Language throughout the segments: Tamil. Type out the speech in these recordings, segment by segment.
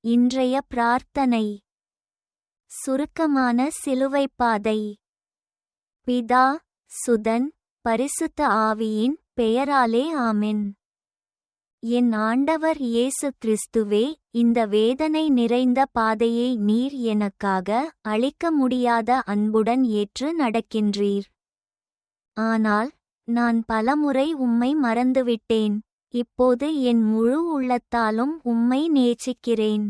இன்றைய பிரார்த்தனை. சுருக்கமான சிலுவைப் பாதை. பிதா சுதன் பரிசுத்த ஆவியின் பெயராலே ஆமென். என் ஆண்டவர் இயேசு கிறிஸ்துவே இந்த வேதனை நிறைந்த பாதையை நீர் எனக்காக அளிக்க முடியாத அன்புடன் ஏற்று நடக்கின்றீர். ஆனால் நான் பலமுறை உம்மை மறந்துவிட்டேன். இப்போது என் முழு உள்ளத்தாலும் உம்மை நேசிக்கிறேன்.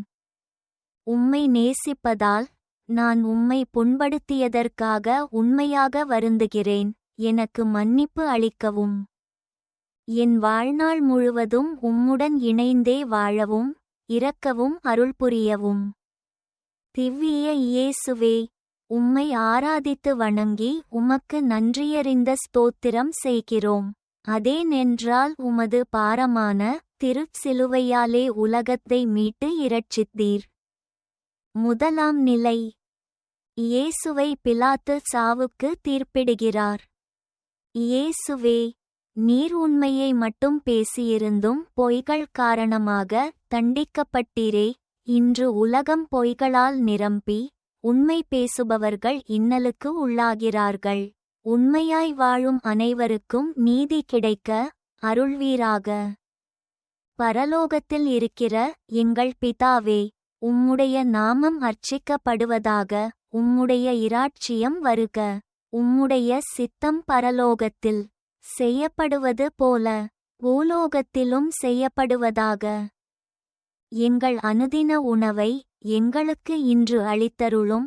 உம்மை நேசிப்பதால் நான் உம்மை புண்படுத்தியதற்காக உண்மையாக வருந்துகிறேன். எனக்கு மன்னிப்பு அளிக்கவும். என் வாழ்நாள் முழுவதும் உம்முடன் இணைந்தே வாழவும் இறக்கவும் அருள் புரியவும். திவ்விய இயேசுவே உம்மை ஆராதித்து வணங்கி உமக்கு நன்றியறிந்த ஸ்தோத்திரம் செய்கிறோம். அதேனென்றால் உமது பாரமான திருச்சிலுவையாலே உலகத்தை மீட்டு இரட்சித்தீர். முதலாம் நிலை. இயேசுவை பிலாத்து சாவுக்கு தீர்ப்பிடுகிறார். இயேசுவே நீர் உண்மையை மட்டும் பேசியிருந்தும் பொய்கள் காரணமாக தண்டிக்கப்பட்டீரே இன்று உலகம் பொய்களால் நிரம்பி உண்மை பேசுபவர்கள் இன்னலுக்கு உள்ளாகிறார்கள். உண்மையாய் வாழும் அனைவருக்கும் நீதி கிடைக்க அருள்வீராக. பரலோகத்தில் இருக்கிற எங்கள் பிதாவே உம்முடைய நாமம் அர்ச்சிக்கப்படுவதாக உம்முடைய இராட்சியம் வருக. உம்முடைய சித்தம் பரலோகத்தில் செய்யப்படுவது போல பூலோகத்திலும் செய்யப்படுவதாக. எங்கள் அனுதின உணவை எங்களுக்கு இன்று அளித்தருளும்.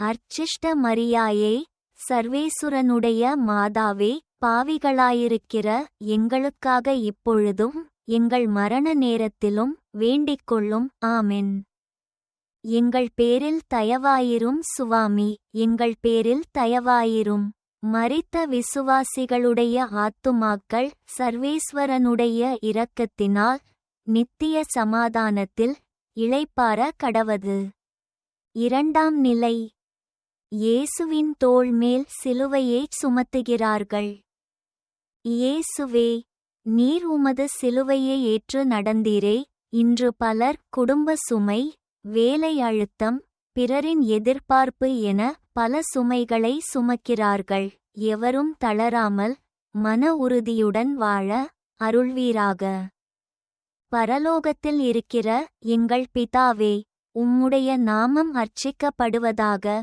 அர்ச்சிஷ்ட மரியாயே சர்வேசுரனுடைய மாதாவே பாவிகளாயிருக்கிற எங்களுக்காக இப்பொழுதும் எங்கள் மரண நேரத்திலும் வேண்டிக்கொள்ளும் ஆமென். எங்கள் பேரில் தயவாயிரும் சுவாமி எங்கள் பேரில் தயவாயிரும். மறித்த விசுவாசிகளுடைய ஆத்துமாக்கள் சர்வேஸ்வரனுடைய இரக்கத்தினால் நித்திய சமாதானத்தில் இளைப்பார கடவது. இரண்டாம் நிலை இயேசுவின் தோள் மேல் சிலுவையைச் சுமத்துகிறார்கள். இயேசுவே நீர் உமது சிலுவையை ஏற்று நடந்தீரே. இன்று பலர் குடும்ப சுமை வேலை அழுத்தம் பிறரின் எதிர்பார்ப்பு என பல சுமைகளை சுமக்கிறார்கள். எவரும் தளராமல் மன உறுதியுடன் வாழ அருள்வீராக. பரலோகத்தில் இருக்கிற எங்கள் பிதாவே உம்முடைய நாமம் அர்ச்சிக்கப்படுவதாக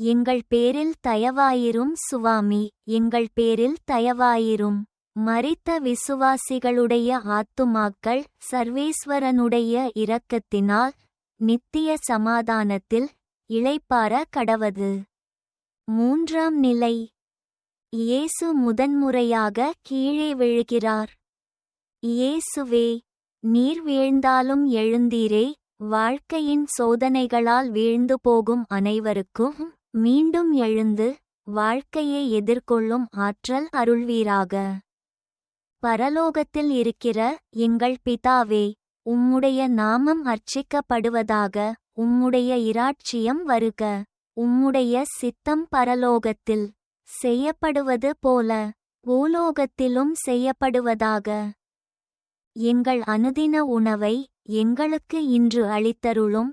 எங்கள் பேரில் தயவாயிரும் சுவாமி எங்கள் பேரில் தயவாயிரும். மறித்த விசுவாசிகளுடைய ஆத்துமாக்கள் சர்வேஸ்வரனுடைய இரக்கத்தினால் நித்திய சமாதானத்தில் இளைப்பார கடவது. மூன்றாம் நிலை. இயேசு முதன்முறையாக கீழே விழுகிறார். இயேசுவே நீர் வீழ்ந்தாலும் எழுந்தீரே வாழ்க்கையின் சோதனைகளால் வீழ்ந்து போகும் அனைவருக்கும் மீண்டும் எழுந்து வாழ்க்கையை எதிர்கொள்ளும் ஆற்றல் அருள்வீராக. பரலோகத்தில் இருக்கிற எங்கள் பிதாவே உம்முடைய நாமம் அர்ச்சிக்கப்படுவதாக உம்முடைய இராட்சியம் வருக. உம்முடைய சித்தம் பரலோகத்தில் செய்யப்படுவது போல பூலோகத்திலும் செய்யப்படுவதாக. எங்கள் அனுதின உணவை எங்களுக்கு இன்று அளித்தருளும்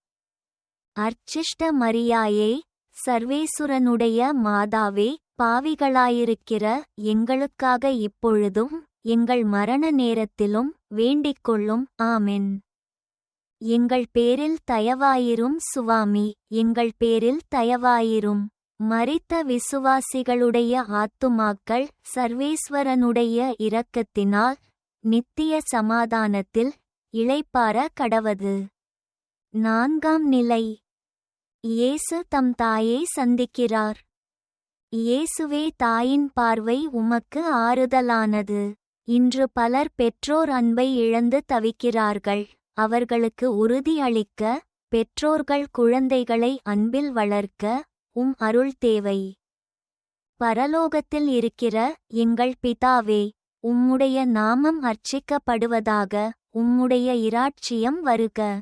அர்ச்சிஷ்ட மரியாயே சர்வேசுரனுடைய மாதாவே பாவிகளாயிருக்கிற எங்களுக்காக இப்பொழுதும் எங்கள் மரண நேரத்திலும் வேண்டிக்கொள்ளும் ஆமென். எங்கள் பேரில் தயவாயிரும் சுவாமி எங்கள் பேரில் தயவாயிரும். மறித்த விசுவாசிகளுடைய ஆத்துமாக்கள் சர்வேஸ்வரனுடைய இரக்கத்தினால் நித்திய சமாதானத்தில் இளைப்பார கடவது. நான்காம் நிலை. இயேசு தம் தாயை சந்திக்கிறார். இயேசுவே தாயின் பார்வை உமக்கு ஆறுதலானது. இன்று பலர் பெற்றோர் அன்பை இழந்து தவிக்கிறார்கள். அவர்களுக்கு உறுதி அளிக்க பெற்றோர்கள் குழந்தைகளை அன்பில் வளர்க்க உம் அருள் தேவை. பரலோகத்தில் இருக்கிற எங்கள் பிதாவே உம்முடைய நாமம் அர்ச்சிக்கப்படுவதாக உம்முடைய இராட்சியம் வருக.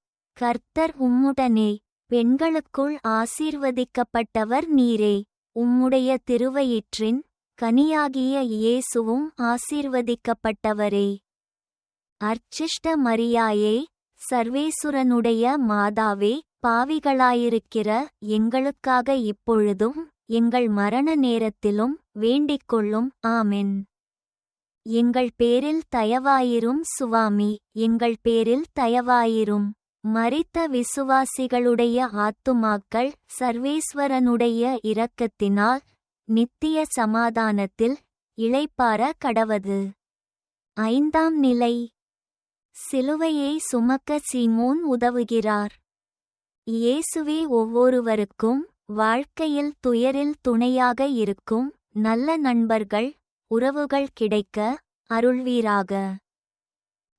கர்த்தர் உம்முடனே. பெண்களுக்குள் ஆசீர்வதிக்கப்பட்டவர் நீரே. உம்முடைய திருவயிற்றின் கனியாகிய இயேசுவும் ஆசீர்வதிக்கப்பட்டவரே. அர்ச்சிஷ்ட மரியாயே சர்வேசுரனுடைய மாதாவே பாவிகளாயிருக்கிற எங்களுக்காக இப்பொழுதும் எங்கள் மரண நேரத்திலும் வேண்டிக்கொள்ளும் ஆமென். எங்கள் பேரில் தயவாயிரும் சுவாமி எங்கள் பேரில் தயவாயிரும். மரித்த விசுவாசிகளுடைய ஆத்துமாக்கள் சர்வேஸ்வரனுடைய இரக்கத்தினால் நித்திய சமாதானத்தில் இளைப்பார கடவது. ஐந்தாம் நிலை. சிலுவையை சுமக்க சீமோன் உதவுகிறார். இயேசுவே ஒவ்வொருவருக்கும் வாழ்க்கையில் துயரில் துணையாக இருக்கும் நல்ல நண்பர்கள் உறவுகள் கிடைக்க அருள்வீராக.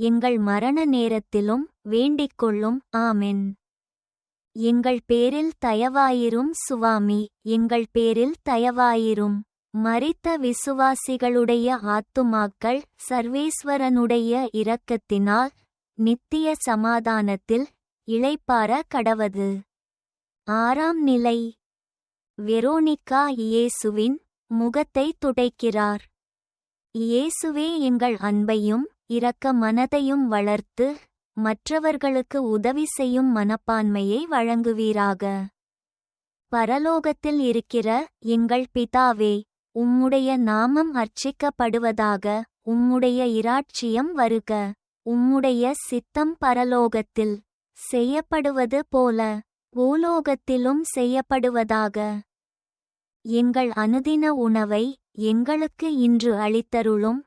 எங்கள் மரண நேரத்திலும் வேண்டிக்கொள்ளும். ஆமென். எங்கள் பேரில் தயவாயிரும் சுவாமி. எங்கள் பேரில் தயவாயிரும். மறித்த விசுவாசிகளுடைய ஆத்துமாக்கள் சர்வேஸ்வரனுடைய இரக்கத்தினால் நித்திய சமாதானத்தில் இளைப்பார கடவது. ஆறாம் நிலை. வெரோனிக்கா இயேசுவின் முகத்தை துடைக்கிறார். இயேசுவே எங்கள் அன்பையும் இரக்க மனதையும் வளர்த்து மற்றவர்களுக்கு உதவி செய்யும் மனப்பான்மையை வழங்குவீராக. பரலோகத்தில் இருக்கிற எங்கள் பிதாவே உம்முடைய நாமம் அர்ச்சிக்கப்படுவதாக உம்முடைய இராட்சியம் வருக. உம்முடைய சித்தம் பரலோகத்தில் செய்யப்படுவது போல பூலோகத்திலும் செய்யப்படுவதாக. எங்கள் அனுதின உணவை எங்களுக்கு இன்று அளித்தருளும்.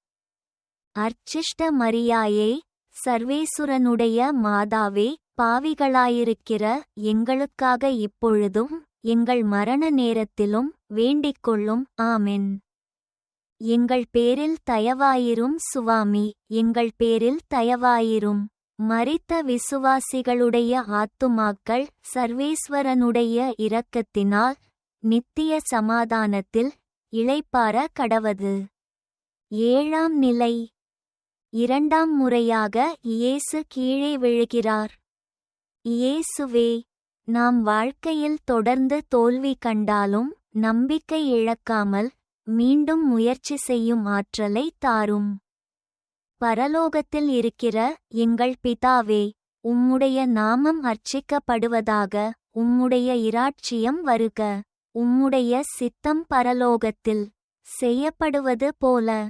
அர்ச்சிஷ்ட மரியாயே சர்வேசுரனுடைய மாதாவே பாவிகளாயிருக்கிற எங்களுக்காக இப்பொழுதும் எங்கள் மரண நேரத்திலும் வேண்டிக்கொள்ளும் ஆமென். எங்கள் பேரில் தயவாயிரும் சுவாமி எங்கள் பேரில் தயவாயிரும். மறித்த விசுவாசிகளுடைய ஆத்துமாக்கள் சர்வேஸ்வரனுடைய இரக்கத்தினால் நித்திய சமாதானத்தில் இளைப்பார கடவது. ஏழாம் நிலை. இரண்டாம் முறையாக இயேசு கீழே விழுகிறார். இயேசுவே நாம் வாழ்க்கையில் தொடர்ந்து தோல்வி கண்டாலும் நம்பிக்கை இழக்காமல் மீண்டும் முயற்சி செய்யும் ஆற்றலை தாரும். பரலோகத்தில் இருக்கிற எங்கள் பிதாவே உம்முடைய நாமம் அர்ச்சிக்கப்படுவதாக உம்முடைய இராட்சியம் வருக. உம்முடைய சித்தம் பரலோகத்தில் செய்யப்படுவது போல.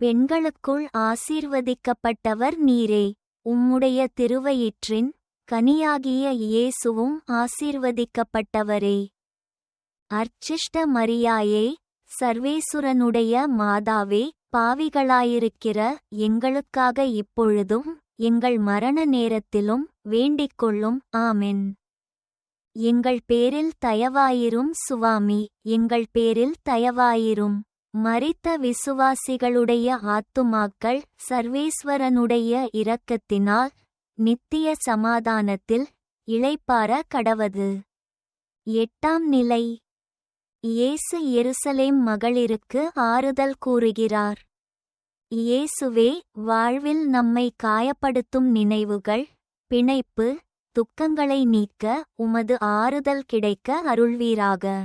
பெண்களுக்குள் ஆசீர்வதிக்கப்பட்டவர் நீரே. உம்முடைய திருவயிற்றின் கனியாகிய இயேசுவும் ஆசீர்வதிக்கப்பட்டவரே. அர்ச்சிஷ்ட மரியாயே சர்வேசுரனுடைய மாதாவே பாவிகளாயிருக்கிற எங்களுக்காக இப்பொழுதும் எங்கள் மரண நேரத்திலும் வேண்டிக்கொள்ளும் ஆமென். எங்கள் பேரில் தயவாயிரும் சுவாமி எங்கள் பேரில் தயவாயிரும். மரித்த விசுவாசிகளுடைய ஆத்துமாக்கள் சர்வேஸ்வரனுடைய இரக்கத்தினால் நித்திய சமாதானத்தில் இளைப்பார கடவது. எட்டாம் நிலை. இயேசு எருசலேம் மகளிருக்கு ஆறுதல் கூறுகிறார். இயேசுவே வாழ்வில் நம்மை காயப்படுத்தும் நினைவுகள் பிணைப்பு துக்கங்களை நீக்க உமது ஆறுதல் கிடைக்க அருள்வீராக.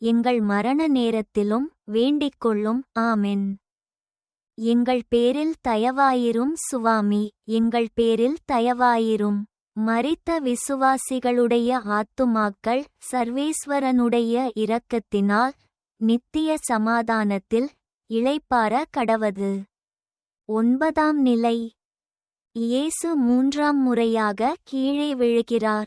எங்கள் மரண நேரத்திலும் வேண்டிக்கொள்ளும் ஆமென். எங்கள் பேரில் தயவாயிரும் சுவாமி. எங்கள் பேரில் தயவாயிரும். மறித்த விசுவாசிகளுடைய ஆத்துமாக்கள் சர்வேஸ்வரனுடைய இரக்கத்தினால் நித்திய சமாதானத்தில் இளைப்பார கடவது. ஒன்பதாம் நிலை. இயேசு மூன்றாம் முறையாக கீழே விழுகிறார்.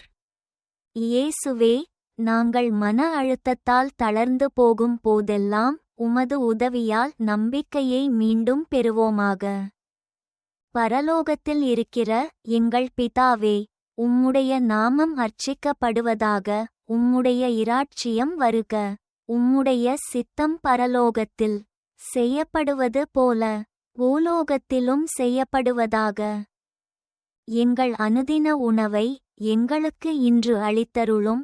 இயேசுவே நாங்கள் மன அழுத்தத்தால் தளர்ந்து போகும் போதெல்லாம் உமது உதவியால் நம்பிக்கையை மீண்டும் பெறுவோமாக. பரலோகத்தில் இருக்கிற எங்கள் பிதாவே உம்முடைய நாமம் அர்ச்சிக்கப்படுவதாக உம்முடைய இராட்சியம் வருக. உம்முடைய சித்தம் பரலோகத்தில் செய்யப்படுவது போல பூலோகத்திலும் செய்யப்படுவதாக. எங்கள் அனுதின உணவை எங்களுக்கு இன்று அளித்தருளும்.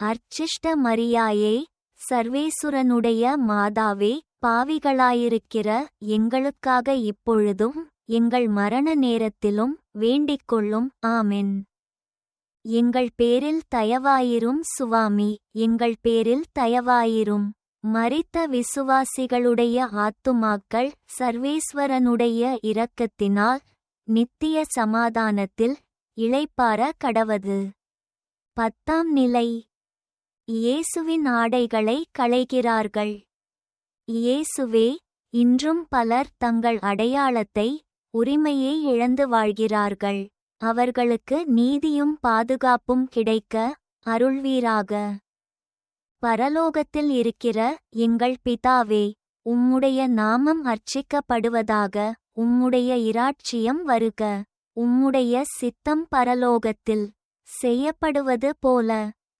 அர்ச்சிஷ்ட மரியாயே சர்வேசுரனுடைய மாதாவே பாவிகளாயிருக்கிற எங்களுக்காக இப்பொழுதும் எங்கள் மரண நேரத்திலும் வேண்டிக்கொள்ளும் ஆமென். எங்கள் பேரில் தயவாயிரும் சுவாமி எங்கள் பேரில் தயவாயிரும். மறித்த விசுவாசிகளுடைய ஆத்துமாக்கள் சர்வேஸ்வரனுடைய இரக்கத்தினால் நித்திய சமாதானத்தில் இளைப்பார கடவது. பத்தாம் நிலை. இயேசுவின் ஆடைகளை களைகிறார்கள். இயேசுவே இன்றும் பலர் தங்கள் அடையாளத்தை உரிமையை இழந்து வாழ்கிறார்கள். அவர்களுக்கு நீதியும் பாதுகாப்பும் கிடைக்க அருள்வீராக. பரலோகத்தில் இருக்கிற எங்கள் பிதாவே உம்முடைய நாமம் அர்ச்சிக்கப்படுவதாக உம்முடைய இராட்சியம் வருக. உம்முடைய சித்தம் பரலோகத்தில் செய்யப்படுவது போல.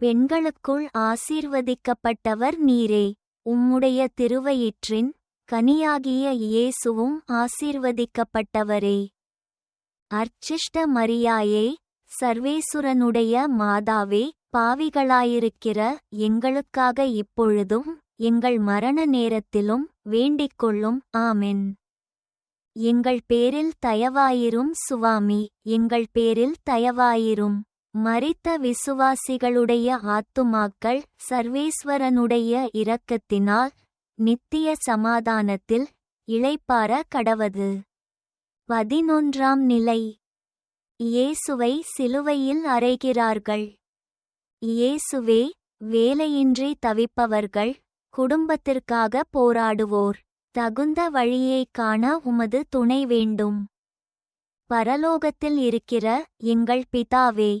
பெண்களுக்குள் ஆசீர்வதிக்கப்பட்டவர் நீரே. உம்முடைய திருவயிற்றின் கனியாகிய இயேசுவும் ஆசீர்வதிக்கப்பட்டவரே. அர்ச்சிஷ்ட மரியாயே சர்வேசுரனுடைய மாதாவே பாவிகளாயிருக்கிற எங்களுக்காக இப்பொழுதும் எங்கள் மரண நேரத்திலும் வேண்டிக்கொள்ளும் ஆமென். எங்கள் பேரில் தயவாயிரும் சுவாமி எங்கள் பேரில் தயவாயிரும். மறித்த விசுவாசிகளுடைய ஆத்துமாக்கள் சர்வேஸ்வரனுடைய இரக்கத்தினால் நித்திய சமாதானத்தில் இளைப்பார கடவது. பதினொன்றாம் நிலை. இயேசுவை சிலுவையில் அறைகிறார்கள். இயேசுவே வேலையின்றி தவிப்பவர்கள் குடும்பத்திற்காக போராடுவோர் தகுந்த வழியைக் காண உமது துணை வேண்டும். பரலோகத்தில் இருக்கிற எங்கள் பிதாவே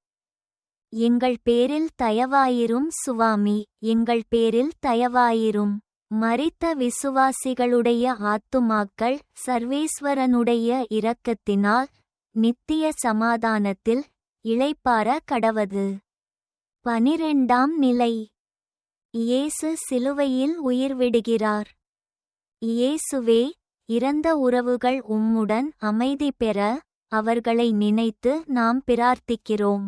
எங்கள் பேரில் தயவாயிரும் சுவாமி எங்கள் பேரில் தயவாயிரும். மறித்த விசுவாசிகளுடைய ஆத்துமாக்கள் சர்வேஸ்வரனுடைய இரக்கத்தினால் நித்திய சமாதானத்தில் இளைப்பார கடவது. பனிரெண்டாம் நிலை. இயேசு சிலுவையில் உயிர் விடுகிறார் இயேசுவே இறந்த உறவுகள் உம்முடன் அமைதி பெற அவர்களை நினைத்து நாம் பிரார்த்திக்கிறோம்.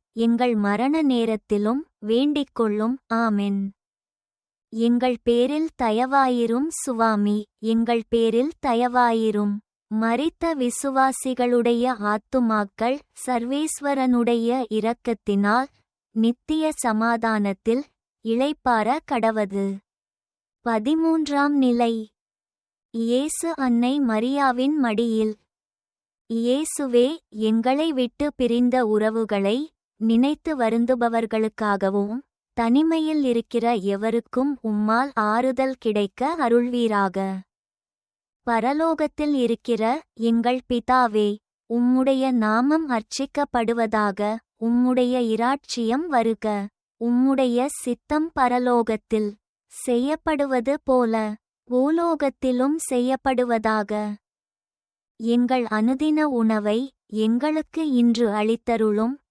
எங்கள் மரண நேரத்திலும் வேண்டிக்கொள்ளும் ஆமென். எங்கள் பேரில் தயவாயிரும் சுவாமி. எங்கள் பேரில் தயவாயிரும். மறித்த விசுவாசிகளுடைய ஆத்துமாக்கள் சர்வேஸ்வரனுடைய இரக்கத்தினால் நித்திய சமாதானத்தில் இளைப்பார கடவது. பதிமூன்றாம் நிலை. இயேசு அன்னை மரியாவின் மடியில். இயேசுவே எங்களை விட்டு பிரிந்த உறவுகளை நினைத்து வருந்துபவர்களுக்காகவும் தனிமையில் இருக்கிற எவருக்கும் உம்மால் ஆறுதல் கிடைக்க அருள்வீராக. பரலோகத்தில் இருக்கிற எங்கள் பிதாவே உம்முடைய நாமம் அர்ச்சிக்கப்படுவதாக உம்முடைய இராட்சியம் வருக. உம்முடைய சித்தம் பரலோகத்தில் செய்யப்படுவது போல பூலோகத்திலும் செய்யப்படுவதாக. எங்கள் அனுதின உணவை எங்களுக்கு இன்று அளித்தருளும்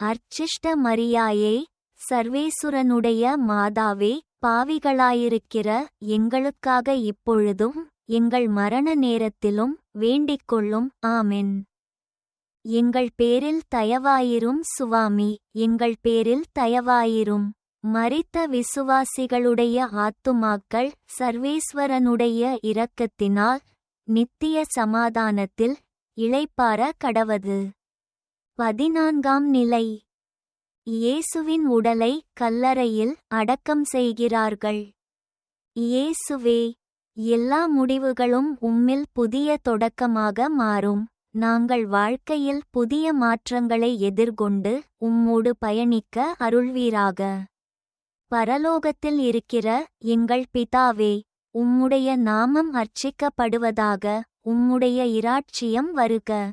அர்ச்சிஷ்ட மரியாயே சர்வேசுரனுடைய மாதாவே பாவிகளாயிருக்கிற எங்களுக்காக இப்பொழுதும் எங்கள் மரண நேரத்திலும் வேண்டிக்கொள்ளும் ஆமென். எங்கள் பேரில் தயவாயிரும் சுவாமி எங்கள் பேரில் தயவாயிரும். மறித்த விசுவாசிகளுடைய ஆத்துமாக்கள் சர்வேஸ்வரனுடைய இரக்கத்தினால் நித்திய சமாதானத்தில் இளைப்பார கடவது. பதினான்காம் நிலை. இயேசுவின் உடலை கல்லறையில் அடக்கம் செய்கிறார்கள். இயேசுவே எல்லா முடிவுகளும் உம்மில் புதிய தொடக்கமாக மாறும். நாங்கள் வாழ்க்கையில் புதிய மாற்றங்களை எதிர்கொண்டு உம்மோடு பயணிக்க அருள்வீராக. பரலோகத்தில் இருக்கிற எங்கள் பிதாவே உம்முடைய நாமம் அர்ச்சிக்கப்படுவதாக உம்முடைய இராட்சியம் வருக.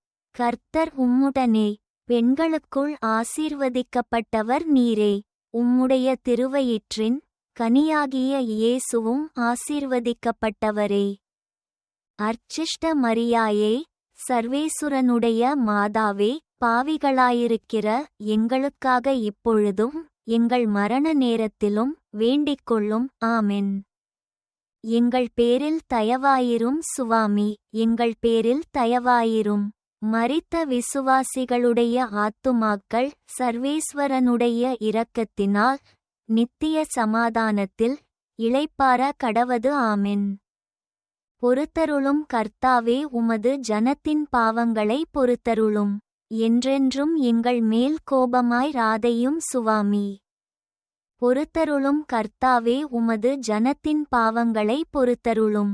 கர்த்தர் உம்முடனே பெண்களுக்குள் ஆசீர்வதிக்கப்பட்டவர் நீரே. உம்முடைய திருவயிற்றின் கனியாகிய இயேசுவும் ஆசீர்வதிக்கப்பட்டவரே. அர்ச்சிஷ்ட மரியாயே சர்வேசுரனுடைய மாதாவே பாவிகளாயிருக்கிற எங்களுக்காக இப்பொழுதும் எங்கள் மரண நேரத்திலும் வேண்டிக்கொள்ளும் ஆமென். எங்கள் பேரில் தயவாயிரும் சுவாமி எங்கள் பேரில் தயவாயிரும். மரித்த விசுவாசிகளுடைய ஆத்துமாக்கள் சர்வேஸ்வரனுடைய இரக்கத்தினால் நித்திய சமாதானத்தில் இளைப்பார கடவது ஆமென். பொறுத்தருளும் கர்த்தாவே உமது ஜனத்தின் பாவங்களை பொறுத்தருளும். என்றென்றும் எங்கள் மேல் கோபமாய் ராதையும் சுவாமி. பொறுத்தருளும் கர்த்தாவே உமது ஜனத்தின் பாவங்களை பொறுத்தருளும்.